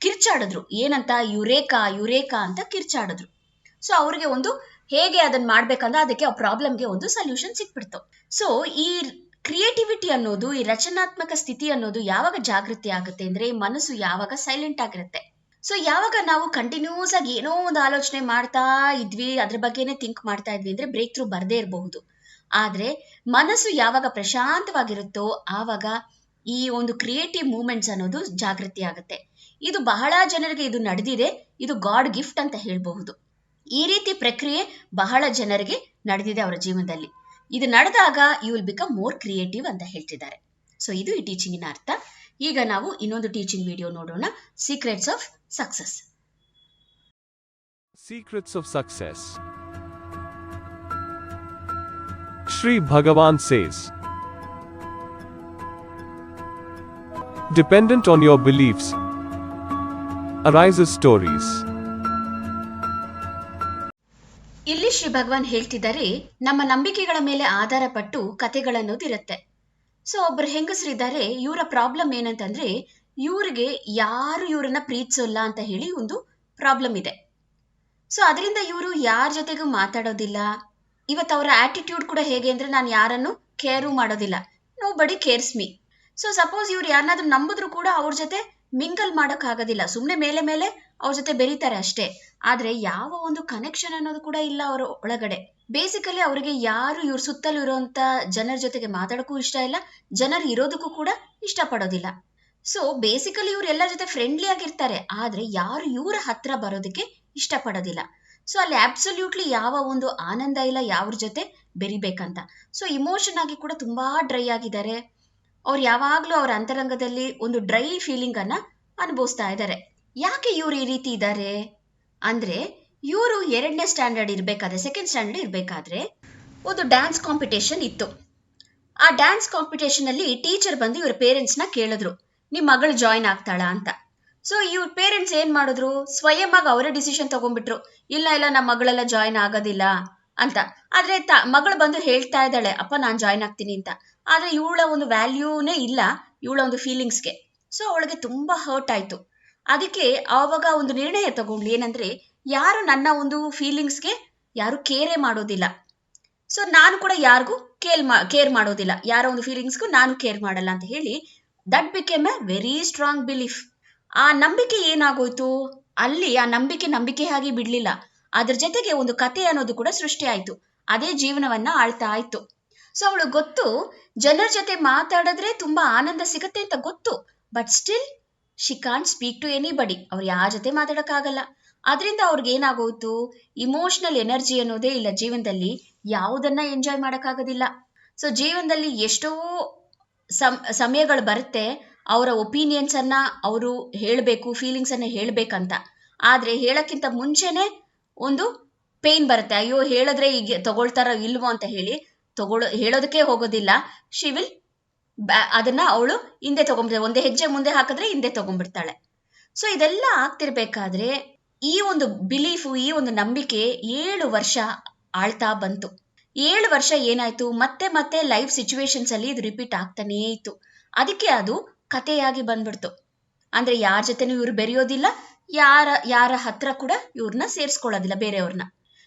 ಕಿರ್ಚಾಡಿದ್ರು. ಏನಂತ? ಯುರೇಕಾ ಯುರೇಕಾ ಅಂತ ಕಿರ್ಚಾಡಿದ್ರು. ಸೊ ಅವ್ರಿಗೆ ಒಂದು ಹೇಗೆ ಅದನ್ನ ಮಾಡ್ಬೇಕಂದ್ರೆ ಅದಕ್ಕೆ ಆ ಪ್ರಾಬ್ಲಮ್ಗೆ ಒಂದು ಸೊಲ್ಯೂಷನ್ ಸಿಕ್ಬಿಡ್ತು. ಸೊ ಈ ಕ್ರಿಯೇಟಿವಿಟಿ ಅನ್ನೋದು, ಈ ರಚನಾತ್ಮಕ ಸ್ಥಿತಿ ಅನ್ನೋದು ಯಾವಾಗ ಜಾಗೃತಿ ಆಗುತ್ತೆ ಅಂದ್ರೆ ಮನಸ್ಸು ಯಾವಾಗ ಸೈಲೆಂಟ್ ಆಗಿರುತ್ತೆ. ಸೊ ಯಾವಾಗ ನಾವು ಕಂಟಿನ್ಯೂಸ್ ಆಗಿ ಏನೋ ಒಂದು ಆಲೋಚನೆ ಮಾಡ್ತಾ ಇದ್ವಿ, ಅದ್ರ ಬಗ್ಗೆನೆ ಥಿಂಕ್ ಮಾಡ್ತಾ ಇದ್ವಿ ಅಂದ್ರೆ ಬ್ರೇಕ್ ಥ್ರೂ ಬರದೇ ಇರಬಹುದು. ಆದ್ರೆ ಮನಸ್ಸು ಯಾವಾಗ ಪ್ರಶಾಂತವಾಗಿರುತ್ತೋ, ಆವಾಗ ಈ ಒಂದು ಕ್ರಿಯೇಟಿವ್ ಮೂಮೆಂಟ್ಸ್ ಅನ್ನೋದು ಜಾಗೃತಿ ಆಗುತ್ತೆ. ಇದು ಬಹಳ ಜನರಿಗೆ ಇದು ನಡೆದಿದೆ. ಇದು ಗಾಡ್ ಗಿಫ್ಟ್ ಅಂತ ಹೇಳಬಹುದು. ಈ ರೀತಿ ಪ್ರಕ್ರಿಯೆ ಬಹಳ ಜನರಿಗೆ ನಡೆದಿದೆ ಅವರ ಜೀವನದಲ್ಲಿ. ಇದು ನಡೆದಾಗ you will become more creative ಅಂತ ಹೇಳ್ತಿದ್ದಾರೆ. ಸೊ ಇದು ಈ ಟೀಚಿಂಗಿನ ಅರ್ಥ. ಈಗ ನಾವು ಇನ್ನೊಂದು ಟೀಚಿಂಗ್ ವಿಡಿಯೋ ನೋಡೋಣ. Secrets of success secrets of success Shri Bhagavan says Dependent on your beliefs, arises stories. ಇಲ್ಲಿ ಶ್ರೀ ಭಗವಾನ್ ಹೇಳ್ತಿದ್ದಾರೆ, ನಮ್ಮ ನಂಬಿಕೆಗಳ ಮೇಲೆ ಆಧಾರ ಪಟ್ಟು ಕತೆಗಳನ್ನೋದಿರುತ್ತೆ ಸೊ ಒಬ್ರು ಹೆಂಗಸರಿದ್ದಾರೆ ಇವರ ಪ್ರಾಬ್ಲಮ್ ಏನಂತಂದ್ರೆ, ಇವ್ರಿಗೆ ಯಾರು ಇವ್ರನ್ನ ಪ್ರೀತಿಸೋಲ್ಲ ಅಂತ ಹೇಳಿ ಒಂದು ಪ್ರಾಬ್ಲಮ್ ಇದೆ. ಸೊ ಅದರಿಂದ ಇವರು ಯಾರ ಜೊತೆಗೂ ಮಾತಾಡೋದಿಲ್ಲ. ಇವತ್ತು ಅವರ ಆಟಿಟ್ಯೂಡ್ ಕೂಡ ಹೇಗೆ ಅಂದ್ರೆ, ನಾನು ಯಾರನ್ನು ಕೇರು ಮಾಡೋದಿಲ್ಲ. ನೋ ಬಡಿ ಕೇರ್ಸ್ ಮೀ ಸೊ ಸಪೋಸ್ ಇವ್ರು ಯಾರನ್ನಾದ್ರೂ ನಂಬಿದ್ರು ಕೂಡ ಅವ್ರ ಜೊತೆ ಮಿಂಗಲ್ ಮಾಡೋಕ್ ಆಗೋದಿಲ್ಲ ಸುಮ್ಮನೆ ಮೇಲೆ ಮೇಲೆ ಅವ್ರ ಜೊತೆ ಬೆರೀತಾರೆ ಅಷ್ಟೇ. ಆದ್ರೆ ಯಾವ ಒಂದು ಕನೆಕ್ಷನ್ ಅನ್ನೋದು ಕೂಡ ಇಲ್ಲ ಅವರ ಒಳಗಡೆ. ಬೇಸಿಕಲಿ ಅವರಿಗೆ ಯಾರು ಇವ್ರ ಸುತ್ತಲೂ ಇರುವಂತ ಜನರ ಜೊತೆಗೆ ಮಾತಾಡಕ್ಕೂ ಇಷ್ಟ ಇಲ್ಲ, ಜನರು ಇರೋದಕ್ಕೂ ಕೂಡ ಇಷ್ಟಪಡೋದಿಲ್ಲ. ಸೊ ಬೇಸಿಕಲಿ ಇವ್ರು ಎಲ್ಲರ ಜೊತೆ ಫ್ರೆಂಡ್ಲಿ ಆಗಿರ್ತಾರೆ, ಆದ್ರೆ ಯಾರು ಇವರ ಹತ್ರ ಬರೋದಕ್ಕೆ ಇಷ್ಟಪಡೋದಿಲ್ಲ. ಸೊ ಅಲ್ಲಿ ಅಬ್ಸಲ್ಯೂಟ್ಲಿ ಯಾವ ಒಂದು ಆನಂದ ಇಲ್ಲ ಯಾವ್ರ ಜೊತೆ ಬೆರಿಬೇಕಂತ. ಸೊ ಇಮೋಷನ್ ಆಗಿ ಕೂಡ ತುಂಬಾ ಡ್ರೈ ಆಗಿದ್ದಾರೆ. ಅವ್ರು ಯಾವಾಗ್ಲೂ ಅವ್ರ ಅಂತರಂಗದಲ್ಲಿ ಒಂದು ಡ್ರೈ ಫೀಲಿಂಗ್ ಅನ್ನ ಅನುಭವಿಸ್ತಾ ಇದ್ದಾರೆ ಯಾಕೆ ಇವ್ರು ಈ ರೀತಿ ಇದ್ದಾರೆ ಅಂದ್ರೆ ಇವರು ಎರಡನೇ ಸ್ಟ್ಯಾಂಡರ್ಡ್ ಇರ್ಬೇಕಾದ್ರೆ ಸೆಕೆಂಡ್ ಸ್ಟ್ಯಾಂಡರ್ಡ್ ಇರ್ಬೇಕಾದ್ರೆ ಒಂದು ಡ್ಯಾನ್ಸ್ ಕಾಂಪಿಟೇಷನ್ ಇತ್ತು. ಆ ಡ್ಯಾನ್ಸ್ ಕಾಂಪಿಟೇಷನ್ ಅಲ್ಲಿ ಟೀಚರ್ ಬಂದು ಇವ್ರ ಪೇರೆಂಟ್ಸ್ನ ಕೇಳಿದ್ರು, ನಿಮ್ ಮಗಳು ಜಾಯಿನ್ ಆಗ್ತಾಳ? ಅಂತ. ಸೊ ಇವ್ರ ಪೇರೆಂಟ್ಸ್ ಏನ್ ಮಾಡಿದ್ರು? ಸ್ವಯಂ ಆಗಿ ಅವರೇ ಡಿಸಿಷನ್ ತಗೊಂಡ್ಬಿಟ್ರು. ಇಲ್ಲ ಇಲ್ಲ ನಮ್ಮ ಮಗಳೆಲ್ಲ ಜಾಯಿನ್ ಆಗೋದಿಲ್ಲ. ಅಂತ. ಆದ್ರೆ ತ, ಮಗಳು ಬಂದು ಹೇಳ್ತಾ ಇದ್ದಾಳೆ, ಅಪ್ಪ, ನಾನು ಜಾಯಿನ್ ಆಗ್ತೀನಿ ಅಂತ. ಆದ್ರೆ ಇವಳ ಒಂದು ವ್ಯಾಲ್ಯೂನೇ ಇಲ್ಲ, ಇವಳ ಒಂದು ಫೀಲಿಂಗ್ಸ್ಗೆ ಸೊ ಅವಳಿಗೆ ತುಂಬಾ ಹರ್ಟ್ ಆಯ್ತು. ಅದಕ್ಕೆ ಆವಾಗ ಒಂದು ನಿರ್ಣಯ ತಗೊಂಡ್ಲಿ ಏನಂದ್ರೆ, ಯಾರು ನನ್ನ ಒಂದು ಫೀಲಿಂಗ್ಸ್ಗೆ ಯಾರು ಕೇರೇ ಮಾಡೋದಿಲ್ಲ. ಸೊ ನಾನು ಕೂಡ ಯಾರಿಗೂ ಕೇರ್ ಮಾ ಕೇರ್ ಮಾಡೋದಿಲ್ಲ. ಯಾರ ಒಂದು ಫೀಲಿಂಗ್ಸ್ಗೂ ನಾನು ಕೇರ್ ಮಾಡಲ್ಲ ಅಂತ ಹೇಳಿ that became a very strong belief ಆ ನಂಬಿಕೆ ಏನಾಗೋಯ್ತು? ಅಲ್ಲಿ ಆ ನಂಬಿಕೆ ನಂಬಿಕೆ ಆಗಿ ಬಿಡ್ಲಿಲ್ಲ. ಅದ್ರ ಜೊತೆಗೆ ಒಂದು ಕತೆ ಅನ್ನೋದು ಕೂಡ ಸೃಷ್ಟಿ ಆಯ್ತು. ಅದೇ ಜೀವನವನ್ನ ಆಳ್ತಾ ಆಯ್ತು. ಸೊ ಅವಳು ಗೊತ್ತು, ಜನರ ಜೊತೆ ಮಾತಾಡಿದ್ರೆ ತುಂಬಾ ಆನಂದ ಸಿಗತ್ತೆ ಅಂತ ಗೊತ್ತು. But still she can't speak to anybody ಅವ್ರು ಯಾರ ಜೊತೆ ಮಾತಾಡಕ್ಕಾಗಲ್ಲ. ಅದರಿಂದ ಅವ್ರಿಗೆ ಏನಾಗೋಯ್ತು? ಇಮೋಷನಲ್ ಎನರ್ಜಿ ಅನ್ನೋದೇ ಇಲ್ಲ ಜೀವನದಲ್ಲಿ. ಯಾವುದನ್ನ ಎಂಜಾಯ್ ಮಾಡೋಕ್ಕಾಗೋದಿಲ್ಲ. ಸೊ ಜೀವನದಲ್ಲಿ ಎಷ್ಟೋ ಸಮ್, ಸಮಯಗಳು ಬರುತ್ತೆ. ಅವರ ಒಪಿನಿಯನ್ಸ್ ಅನ್ನ ಅವರು ಹೇಳಬೇಕು ಫೀಲಿಂಗ್ಸ್ ಅನ್ನ ಹೇಳ್ಬೇಕಂತ. ಆದ್ರೆ ಹೇಳಕ್ಕಿಂತ ಮುಂಚೆನೆ ಒಂದು ಪೇನ್ ಬರುತ್ತೆ. ಅಯ್ಯೋ, ಹೇಳಿದ್ರೆ ಈಗ ತಗೊಳ್ತಾರೋ ಇಲ್ವೋ ಅಂತ ಹೇಳಿ ತಗೊಳ್ಳೋ ಹೇಳೋದಕ್ಕೆ ಹೋಗೋದಿಲ್ಲ. ಶಿ ವಿಲ್ ಅದನ್ನ ಅವಳು ಹಿಂದೆ ತಗೊಂಡ್ಬಿಡ್ತಾಳೆ. ಒಂದೇ ಹೆಜ್ಜೆ ಮುಂದೆ ಹಾಕಿದ್ರೆ ಹಿಂದೆ ತಗೊಂಡ್ಬಿಡ್ತಾಳೆ. ಸೊ ಇದೆಲ್ಲ ಆಗ್ತಿರ್ಬೇಕಾದ್ರೆ ಈ ಒಂದು ಬಿಲೀಫು ಈ ಒಂದು ನಂಬಿಕೆ ಏಳು ವರ್ಷ ಆಳ್ತಾ ಬಂತು. ಏಳು ವರ್ಷ ಏನಾಯ್ತು? ಮತ್ತೆ ಮತ್ತೆ ಲೈಫ್ ಸಿಚುವೇಶನ್ಸ್ ಅಲ್ಲಿ ಇದು ರಿಪೀಟ್ ಆಗ್ತಾನೇ ಇತ್ತು. ಅದಕ್ಕೆ ಅದು ಕಥೆಯಾಗಿ ಬಂದ್ಬಿಡ್ತು. ಅಂದ್ರೆ ಯಾರ ಜೊತೆನೂ ಇವ್ರು ಬೆರೆಯೋದಿಲ್ಲ ಯಾರ ಯಾರ ಹತ್ರ ಕೂಡ ಇವ್ರನ್ನ ಸೇರಿಸ್ಕೊಳ್ಳೋದಿಲ್ಲ ಬೇರೆಯವ್ರನ್ನ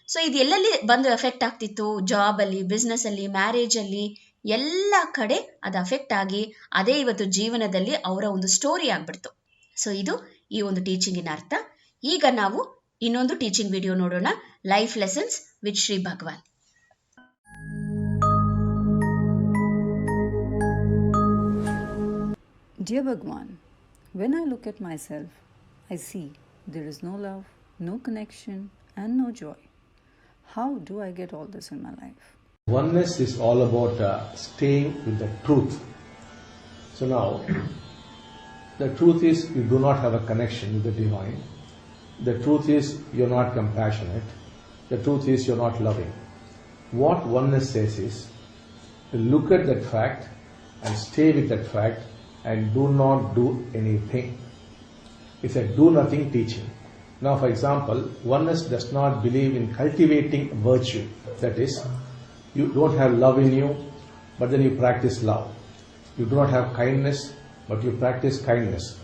ಸೊ ಇದು ಎಲ್ಲೆಲ್ಲಿ ಬಂದು ಎಫೆಕ್ಟ್ ಆಗ್ತಿತ್ತು? ಜಾಬ್ ಅಲ್ಲಿ ಬಿಸ್ನೆಸ್ ಅಲ್ಲಿ ಮ್ಯಾರೇಜ್ ಅಲ್ಲಿ ಎಲ್ಲ ಕಡೆ ಅದು ಅಫೆಕ್ಟ್ ಆಗಿ ಅದೇ ಇವತ್ತು ಜೀವನದಲ್ಲಿ ಅವರ ಒಂದು ಸ್ಟೋರಿ ಆಗ್ಬಿಡ್ತು. ಸೊ ಇದು ಈ ಒಂದು ಟೀಚಿಂಗಿನ ಅರ್ಥ. ಈಗ ನಾವು ಇನ್ನೊಂದು ಟೀಚಿಂಗ್ ವಿಡಿಯೋ ನೋಡೋಣ. Life lessons with Shri Bhagavan Dear Bhagwan, when I look at myself, I see there is no love, no connection, and no joy. How do I get all this in my life? Oneness is all about uh, staying with the truth. So now, the truth is you do not have a connection with the divine. The truth is you're not compassionate. The truth is you're not loving. What oneness says is look at that fact and stay with that fact and do not do anything. It's a do nothing teaching. Now, for example, oneness does not believe in cultivating virtue. That is, you don't have love in you, but then you practice love. You do not have kindness, but you practice kindness.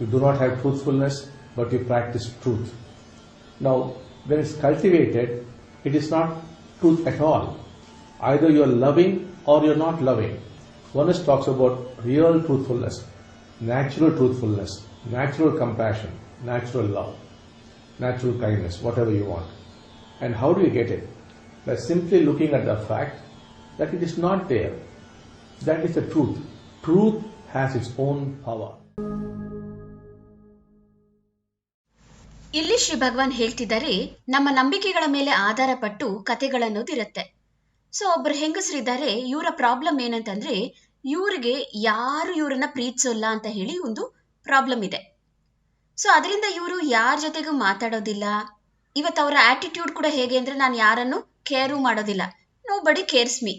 You do not have truthfulness, but you practice truth. Now, when it's cultivated, it is not truth at all. Either you are loving or you're not loving. Oneness talks about real truthfulness, natural truthfulness, natural compassion, natural love, natural kindness, whatever you want. And how do you get it? By simply looking at the fact that it is not there. That is the truth. Truth has its own power. ಇಲ್ಲಿ ಶ್ರೀ ಭಗವಾನ್ ಹೇಳ್ತಿದ್ದಾರೆ ನಮ್ಮ ನಂಬಿಕೆಗಳ ಮೇಲೆ ಆಧಾರ ಪಟ್ಟು ಕತೆಗಳನ್ನೋದಿರುತ್ತೆ ಸೊ ಒಬ್ರು ಹೆಂಗಸರಿದ್ದಾರೆ ಇವರ ಪ್ರಾಬ್ಲಮ್ ಏನಂತಂದ್ರೆ ಇವ್ರಿಗೆ ಯಾರು ಇವ್ರನ್ನ ಪ್ರೀತಿಸೋಲ್ಲ ಅಂತ ಹೇಳಿ ಒಂದು ಪ್ರಾಬ್ಲಮ್ ಇದೆ. ಸೊ ಅದರಿಂದ ಇವರು ಯಾರ ಜೊತೆಗೂ ಮಾತಾಡೋದಿಲ್ಲ. ಇವತ್ತು ಅವರ ಆಟಿಟ್ಯೂಡ್ ಕೂಡ ಹೇಗೆ ಅಂದ್ರೆ ನಾನು ಯಾರನ್ನು ಕೇರು ಮಾಡೋದಿಲ್ಲ. ನೋ ಬಡಿ ಕೇರ್ಸ್ ಮೀ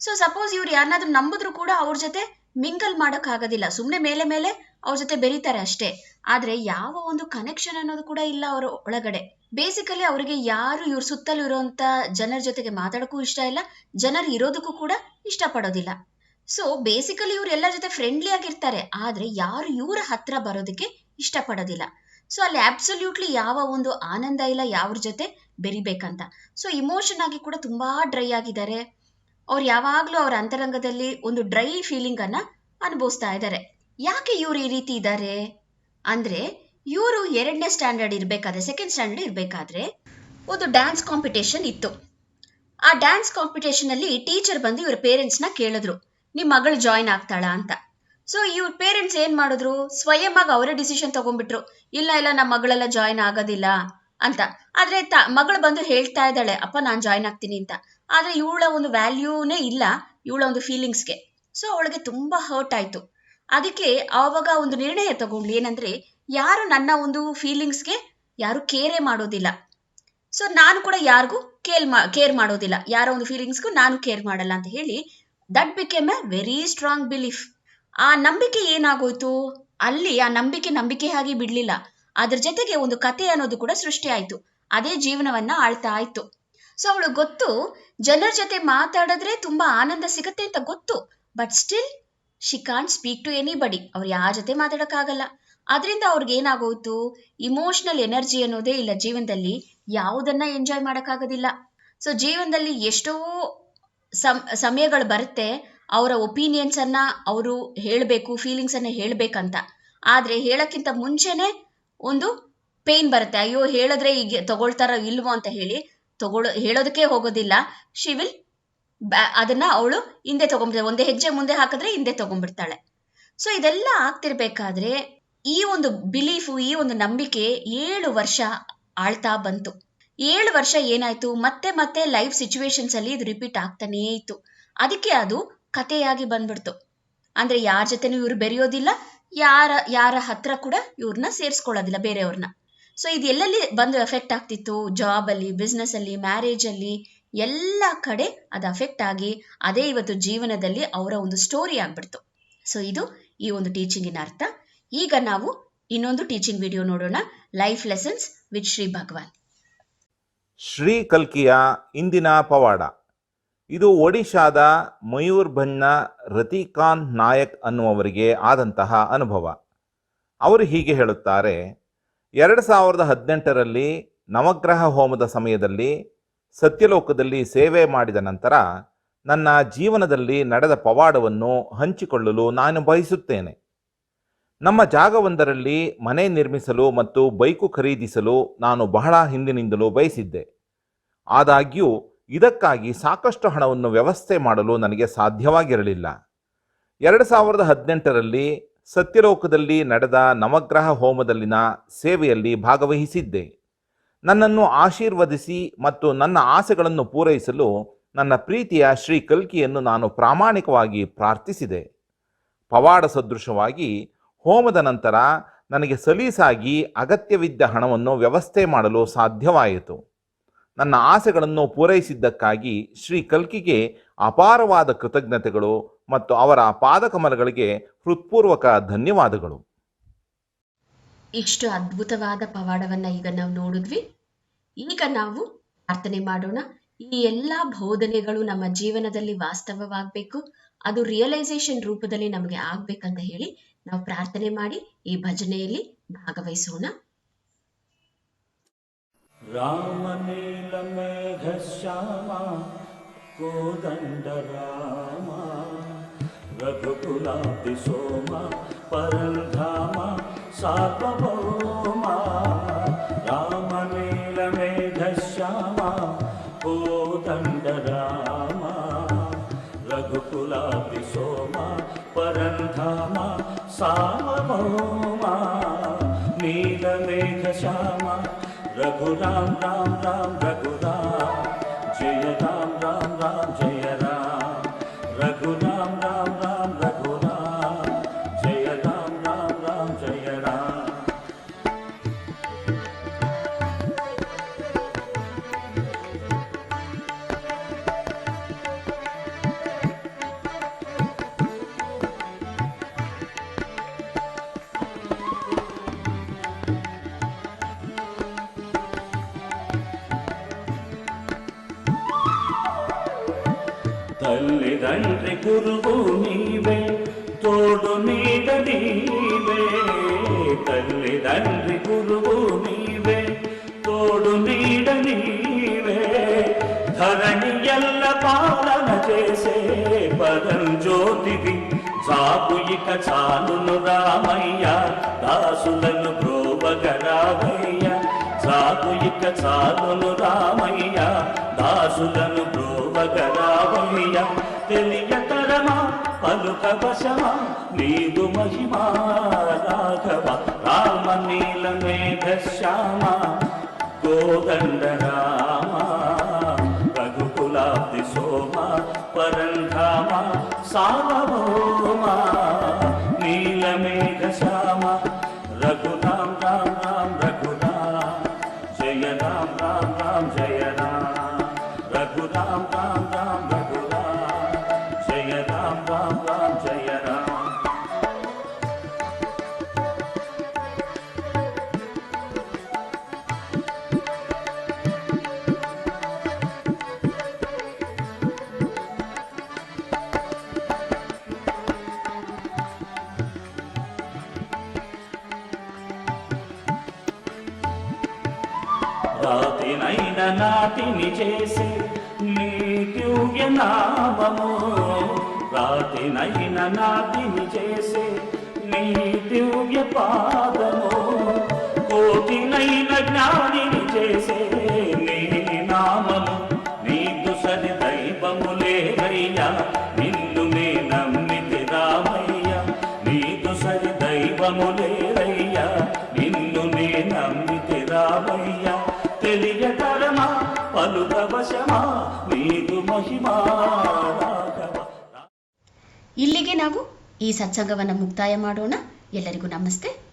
ಸೊ ಸಪೋಸ್ ಇವ್ರು ಯಾರನ್ನಾದ್ರೂ ನಂಬಿದ್ರು ಕೂಡ ಅವ್ರ ಜೊತೆ ಮಿಂಗಲ್ ಮಾಡೋಕ್ಕಾಗೋದಿಲ್ಲ ಸುಮ್ಮನೆ ಮೇಲೆ ಮೇಲೆ ಅವ್ರ ಜೊತೆ ಬೆರೀತಾರೆ ಅಷ್ಟೇ. ಆದ್ರೆ ಯಾವ ಒಂದು ಕನೆಕ್ಷನ್ ಅನ್ನೋದು ಕೂಡ ಇಲ್ಲ ಅವರ ಒಳಗಡೆ. ಬೇಸಿಕಲಿ ಅವರಿಗೆ ಯಾರು ಇವ್ರ ಸುತ್ತಲೂ ಇರುವಂತ ಜನರ ಜೊತೆಗೆ ಮಾತಾಡಕ್ಕೂ ಇಷ್ಟ ಇಲ್ಲ. ಜನರು ಇರೋದಕ್ಕೂ ಕೂಡ ಇಷ್ಟಪಡೋದಿಲ್ಲ. ಸೊ ಬೇಸಿಕಲಿ ಇವ್ರು ಎಲ್ಲರ ಜೊತೆ ಫ್ರೆಂಡ್ಲಿ ಆಗಿರ್ತಾರೆ, ಆದ್ರೆ ಯಾರು ಇವರ ಹತ್ರ ಬರೋದಕ್ಕೆ ಇಷ್ಟಪಡೋದಿಲ್ಲ. ಸೊ ಅಲ್ಲಿ ಅಬ್ಸಲ್ಯೂಟ್ಲಿ ಯಾವ ಒಂದು ಆನಂದ ಇಲ್ಲ ಯಾವ್ರ ಜೊತೆ ಬೆರಿಬೇಕಂತ. ಸೊ ಇಮೋಷನ್ ಆಗಿ ಕೂಡ ತುಂಬಾ ಡ್ರೈ ಆಗಿದ್ದಾರೆ. ಅವ್ರು ಯಾವಾಗ್ಲೂ ಅವ್ರ ಅಂತರಂಗದಲ್ಲಿ ಒಂದು ಡ್ರೈ ಫೀಲಿಂಗ್ ಅನ್ನ ಅನುಭವಿಸ್ತಾ ಇದ್ದಾರೆ. ಯಾಕೆ ಇವ್ರು ಈ ರೀತಿ ಇದ್ದಾರೆ? ಅಂದ್ರೆ ಇವರು ಎರಡನೇ ಸ್ಟ್ಯಾಂಡರ್ಡ್ ಇರ್ಬೇಕಾದ್ರೆ ಸೆಕೆಂಡ್ ಸ್ಟ್ಯಾಂಡರ್ಡ್ ಇರ್ಬೇಕಾದ್ರೆ ಒಂದು ಡ್ಯಾನ್ಸ್ ಕಾಂಪಿಟೇಷನ್ ಇತ್ತು. ಆ ಡ್ಯಾನ್ಸ್ ಕಾಂಪಿಟೇಷನ್ ಅಲ್ಲಿ ಟೀಚರ್ ಬಂದು ಇವ್ರ ಪೇರೆಂಟ್ಸ್ನ ಕೇಳಿದ್ರು. ನಿಮ್ ಮಗಳು ಜಾಯಿನ್ ಆಗ್ತಾಳ ಅಂತ. ಸೊ ಇವ್ರ ಪೇರೆಂಟ್ಸ್ ಏನ್ ಮಾಡಿದ್ರು? ಸ್ವಯಂ ಆಗಿ ಅವರೇ ಡಿಸಿಷನ್ ತಗೊಂಡ್ಬಿಟ್ರು. ಇಲ್ಲ ಇಲ್ಲ ನಮ್ಮ ಮಗಳೆಲ್ಲ ಜಾಯಿನ್ ಆಗೋದಿಲ್ಲ ಅಂತ. ಆದ್ರೆ ತ, ಮಗಳು ಬಂದು ಹೇಳ್ತಾ ಇದ್ದಾಳೆ, ಅಪ್ಪ, ನಾನ್ ಜಾಯಿನ್ ಆಗ್ತೀನಿ ಅಂತ. ಆದ್ರೆ ಇವಳ ಒಂದು ವ್ಯಾಲ್ಯೂನೇ ಇಲ್ಲ, ಇವಳ ಒಂದು ಫೀಲಿಂಗ್ಸ್ಗೆ ಸೊ ಅವಳಿಗೆ ತುಂಬಾ ಹರ್ಟ್ ಆಯ್ತು. ಅದಕ್ಕೆ ಆವಾಗ ಒಂದು ನಿರ್ಣಯ ತಗೊಂಡ್ಲಿ ಏನಂದ್ರೆ, ಯಾರು ನನ್ನ ಒಂದು ಫೀಲಿಂಗ್ಸ್ಗೆ ಯಾರು ಕೇರೇ ಮಾಡೋದಿಲ್ಲ. ಸೊ ನಾನು ಕೂಡ ಯಾರಿಗೂ ಕೇರ್ ಮಾ ಕೇರ್ ಮಾಡೋದಿಲ್ಲ. ಯಾರ ಒಂದು ಫೀಲಿಂಗ್ಸ್ಗೂ ನಾನು ಕೇರ್ ಮಾಡಲ್ಲ ಅಂತ ಹೇಳಿ that became a very strong belief ಆ ನಂಬಿಕೆ ಏನಾಗೋಯ್ತು? ಅಲ್ಲಿ ಆ ನಂಬಿಕೆ ನಂಬಿಕೆ ಆಗಿ ಬಿಡ್ಲಿಲ್ಲ. ಅದ್ರ ಜೊತೆಗೆ ಒಂದು ಕತೆ ಅನ್ನೋದು ಕೂಡ ಸೃಷ್ಟಿ ಆಯ್ತು. ಅದೇ ಜೀವನವನ್ನ ಆಳ್ತಾ ಆಯ್ತು. ಸೊ ಅವಳು ಗೊತ್ತು, ಜನರ ಜೊತೆ ಮಾತಾಡಿದ್ರೆ ತುಂಬಾ ಆನಂದ ಸಿಗತ್ತೆ ಅಂತ ಗೊತ್ತು. But still she can't speak to anybody ಅವ್ರು ಯಾರ ಜೊತೆ ಮಾತಾಡಕ್ಕಾಗಲ್ಲ. ಅದರಿಂದ ಅವ್ರಿಗೆ ಏನಾಗೋಯ್ತು? ಇಮೋಷನಲ್ ಎನರ್ಜಿ ಅನ್ನೋದೇ ಇಲ್ಲ ಜೀವನದಲ್ಲಿ. ಯಾವುದನ್ನ ಎಂಜಾಯ್ ಮಾಡೋಕ್ಕಾಗೋದಿಲ್ಲ. ಸೊ ಜೀವನದಲ್ಲಿ ಎಷ್ಟೋ ಸಮ್, ಸಮಯಗಳು ಬರುತ್ತೆ, ಅವರ ಒಪಿನಿಯನ್ಸ್ ಅನ್ನ ಅವರು ಹೇಳಬೇಕು ಫೀಲಿಂಗ್ಸ್ ಅನ್ನ ಹೇಳ್ಬೇಕಂತ. ಆದ್ರೆ ಹೇಳಕ್ಕಿಂತ ಮುಂಚೆನೆ ಒಂದು ಪೇನ್ ಬರುತ್ತೆ. ಅಯ್ಯೋ, ಹೇಳಿದ್ರೆ ಈಗ ತಗೊಳ್ತಾರೋ ಇಲ್ವೋ ಅಂತ ಹೇಳಿ ತಗೊಳ್ಳೋ ಹೇಳೋದಕ್ಕೆ ಹೋಗೋದಿಲ್ಲ. ಶಿ ವಿಲ್ ಅದನ್ನ ಅವಳು ಹಿಂದೆ ತಗೊಂಡ್ಬಿಡ್ತಾಳೆ. ಒಂದೇ ಹೆಜ್ಜೆ ಮುಂದೆ ಹಾಕಿದ್ರೆ ಹಿಂದೆ ತಗೊಂಡ್ಬಿಡ್ತಾಳೆ. ಸೊ ಇದೆಲ್ಲ ಆಗ್ತಿರ್ಬೇಕಾದ್ರೆ ಈ ಒಂದು ಬಿಲೀಫು ಈ ಒಂದು ನಂಬಿಕೆ ಏಳು ವರ್ಷ ಆಳ್ತಾ ಬಂತು. ಏಳು ವರ್ಷ ಏನಾಯ್ತು, ಮತ್ತೆ ಮತ್ತೆ ಲೈಫ್ ಸಿಚುವೇಶನ್ಸ್ ಅಲ್ಲಿ ಇದು ರಿಪೀಟ್ ಆಗ್ತಾನೇ ಇತ್ತು. ಅದಕ್ಕೆ ಅದು ಕಥೆಯಾಗಿ ಬಂದ್ಬಿಡ್ತು. ಅಂದ್ರೆ ಯಾರ ಜೊತೆನೂ ಇವ್ರು ಬೆರೆಯೋದಿಲ್ಲ, ಯಾರ ಯಾರ ಹತ್ರ ಕೂಡ ಇವ್ರನ್ನ ಸೇರಿಸ್ಕೊಳ್ಳೋದಿಲ್ಲ ಬೇರೆಯವ್ರನ್ನ ಸೊ ಇದು ಎಲ್ಲೆಲ್ಲಿ ಬಂದು ಎಫೆಕ್ಟ್ ಆಗ್ತಿತ್ತು? ಜಾಬ್ ಅಲ್ಲಿ ಬಿಸ್ನೆಸ್ ಅಲ್ಲಿ ಮ್ಯಾರೇಜ್ ಅಲ್ಲಿ, ಎಲ್ಲ ಕಡೆ ಅದು ಅಫೆಕ್ಟ್ ಆಗಿ, ಅದೇ ಇವತ್ತು ಜೀವನದಲ್ಲಿ ಅವರ ಒಂದು ಸ್ಟೋರಿ ಆಗ್ಬಿಡ್ತು. ಸೊ ಇದು ಈ ಒಂದು ಟೀಚಿಂಗಿನ ಅರ್ಥ. ಈಗ ನಾವು ಇನ್ನೊಂದು ಟೀಚಿಂಗ್ ವಿಡಿಯೋ ನೋಡೋಣ. Life lessons with Shri Bhagavan Shri ಕಲ್ಕಿಯ ಇಂದಿನ ಪವಾಡ. ಇದು ಒಡಿಶಾದ ಮಯೂರ್ಭಂಜ್ನ ರತಿಕಾಂತ್ ನಾಯಕ್ ಅನ್ನುವವರಿಗೆ ಆದಂತಹ ಅನುಭವ. ಅವರು ಹೀಗೆ ಹೇಳುತ್ತಾರೆ, ಎರಡು ಸಾವಿರದ ಹದಿನೆಂಟರಲ್ಲಿ ನವಗ್ರಹ ಹೋಮದ ಸಮಯದಲ್ಲಿ ಸತ್ಯಲೋಕದಲ್ಲಿ ಸೇವೆ ಮಾಡಿದ ನಂತರ ನನ್ನ ಜೀವನದಲ್ಲಿ ನಡೆದ ಪವಾಡವನ್ನು ಹಂಚಿಕೊಳ್ಳಲು ನಾನು ಬಯಸುತ್ತೇನೆ. ನಮ್ಮ ಜಾಗವೊಂದರಲ್ಲಿ ಮನೆ ನಿರ್ಮಿಸಲು ಮತ್ತು ಬೈಕು ಖರೀದಿಸಲು ನಾನು ಬಹಳ ಹಿಂದಿನಿಂದಲೂ ಬಯಸಿದ್ದೆ. ಆದಾಗ್ಯೂ ಇದಕ್ಕಾಗಿ ಸಾಕಷ್ಟು ಹಣವನ್ನು ವ್ಯವಸ್ಥೆ ಮಾಡಲು ನನಗೆ ಸಾಧ್ಯವಾಗಿರಲಿಲ್ಲ. ಎರಡು ಸಾವಿರದ ಹದಿನೆಂಟರಲ್ಲಿ ಸತ್ಯಲೋಕದಲ್ಲಿ ನಡೆದ ನವಗ್ರಹ ಹೋಮದಲ್ಲಿನ ಸೇವೆಯಲ್ಲಿ ಭಾಗವಹಿಸಿದ್ದೆ. ನನ್ನನ್ನು ಆಶೀರ್ವದಿಸಿ ಮತ್ತು ನನ್ನ ಆಸೆಗಳನ್ನು ಪೂರೈಸಲು ನನ್ನ ಪ್ರೀತಿಯ ಶ್ರೀ ಕಲ್ಕಿಯನ್ನು ನಾನು ಪ್ರಾಮಾಣಿಕವಾಗಿ ಪ್ರಾರ್ಥಿಸಿದೆ. ಪವಾಡ ಸದೃಶವಾಗಿ ಹೋಮದ ನಂತರ ನನಗೆ ಸಲೀಸಾಗಿ ಅಗತ್ಯವಿದ್ದ ಹಣವನ್ನು ವ್ಯವಸ್ಥೆ ಮಾಡಲು ಸಾಧ್ಯವಾಯಿತು. ನನ್ನ ಆಸೆಗಳನ್ನು ಪೂರೈಸಿದ್ದಕ್ಕಾಗಿ ಶ್ರೀ ಕಲ್ಕಿಗೆ ಅಪಾರವಾದ ಕೃತಜ್ಞತೆಗಳು ಮತ್ತು ಅವರ ಪಾದಕಮಲಗಳಿಗೆ ಹೃತ್ಪೂರ್ವಕ ಧನ್ಯವಾದಗಳು. ಇಷ್ಟು ಅದ್ಭುತವಾದ ಪವಾಡವನ್ನ ಈಗ ನಾವು ನೋಡಿದ್ವಿ. ಈಗ ನಾವು ಪ್ರಾರ್ಥನೆ ಮಾಡೋಣ. ಈ ಎಲ್ಲ ಬೋಧನೆಗಳು ನಮ್ಮ ಜೀವನದಲ್ಲಿ ವಾಸ್ತವವಾಗಬೇಕು. ಅದು ರಿಯಲೈಸೇಷನ್ ರೂಪದಲ್ಲಿ ನಮಗೆ ಆಗ್ಬೇಕಂತ ಹೇಳಿ ನಾವು ಪ್ರಾರ್ಥನೆ ಮಾಡಿ ಈ ಭಜನೆಯಲ್ಲಿ ಭಾಗವಹಿಸೋಣ. रामनीलमेघश्यामा कोदण्डरामा रघुकुलादिसोमा परन्धामा सार्वभौमा रामनीलमेघश्यामा कोदण्डरामा रघुकुलादिसोमा परन्धामा सार्वभौमा नीलमेघश्यामा రఘురామ్ రామ్ రామ్ రఘురామ్ జయ రామ్ రామ్ రామ్ జయ రామ్. రఘు పురుగు నీవే తోడు నీడ నీవే. తల్లిదండ్రి గురువు నీవే తోడు నీడ నీవే. ధరణి ఎల్ల పాలన చేసే పదం జ్యోతివి చాపు ఇక చాలును రామయ్య దాసులను బ్రోవగరామయ్య చాపు ఇక చాలును రామయ్య దాసులను బ్రోవగరామయ్య తెలియ పలుక వశమా నీదు మహిమా రాఘవ రామ నీల మేఘ శ్యామ గోదండ రామ రఘుకులాబ్ది సోమ పరంధామ సార్వభౌమ నీలమేఘ శ్యామ రఘు రాతినైన చేసే నీ దివ్య పాదము కోటినైన జ్ఞానిని చేసే నీ నామము నీకు సరి దైవములేరయ్యా నిన్ను నే నమ్మితి రామయ్య. నీకు సరి దైవములేరయ్యా నిన్ను నే నమ్మితి రామయ్య. ಇಲ್ಲಿಗೆ ನಾವು ಈ ಸತ್ಸಂಗವನ್ನು ಮುಕ್ತಾಯ ಮಾಡೋಣ. ಎಲ್ಲರಿಗೂ ನಮಸ್ತೆ.